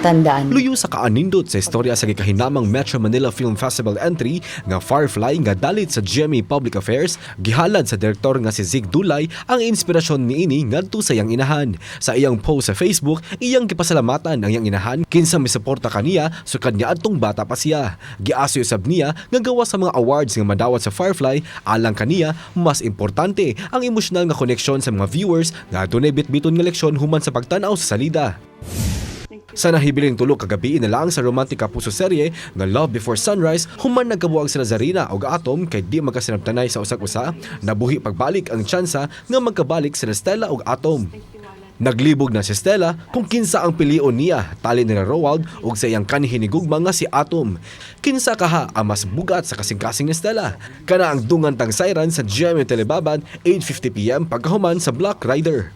Tandaan. Luyo sa kaanindot sa istorya sa gikahinamang Metro Manila Film Festival entry nga Firefly nga dalit sa GMA Public Affairs, gihalad sa direktor nga si Zig Dulay ang inspirasyon niini ngadto sa iyang inahan. Sa iyang post sa Facebook, iyang gipasalamatan ang iyang inahan kinsa misuporta kaniya sa kanya adtong bata pa siya. Giaso usab niya nga gawa sa mga awards nga madawat sa Firefly, alang kaniya mas importante ang emosyonal nga koneksyon sa mga viewers nga dunay bitbiton nga leksyon human sa pagtanaw sa salida. Sa nahibiling tulo kagabi na lang sa romantika puso serye nga Love Before Sunrise, human nagkabuang sila Zarina ug Atom kay di magkasinabtanay sa usag-usa, nabuhi pagbalik ang tsansa nga magkabalik sila Stella ug Atom. Naglibog na si Stella kung kinsa ang pilion niya, tali nila Roald ug sa iyang kanhinigugma nga si Atom. Kinsa kaha ang mas bugat sa kasing-kasing ni Stella? Kana ang dungan tang siren sa GMA Telebabad 8.50pm pagkahuman sa Black Rider.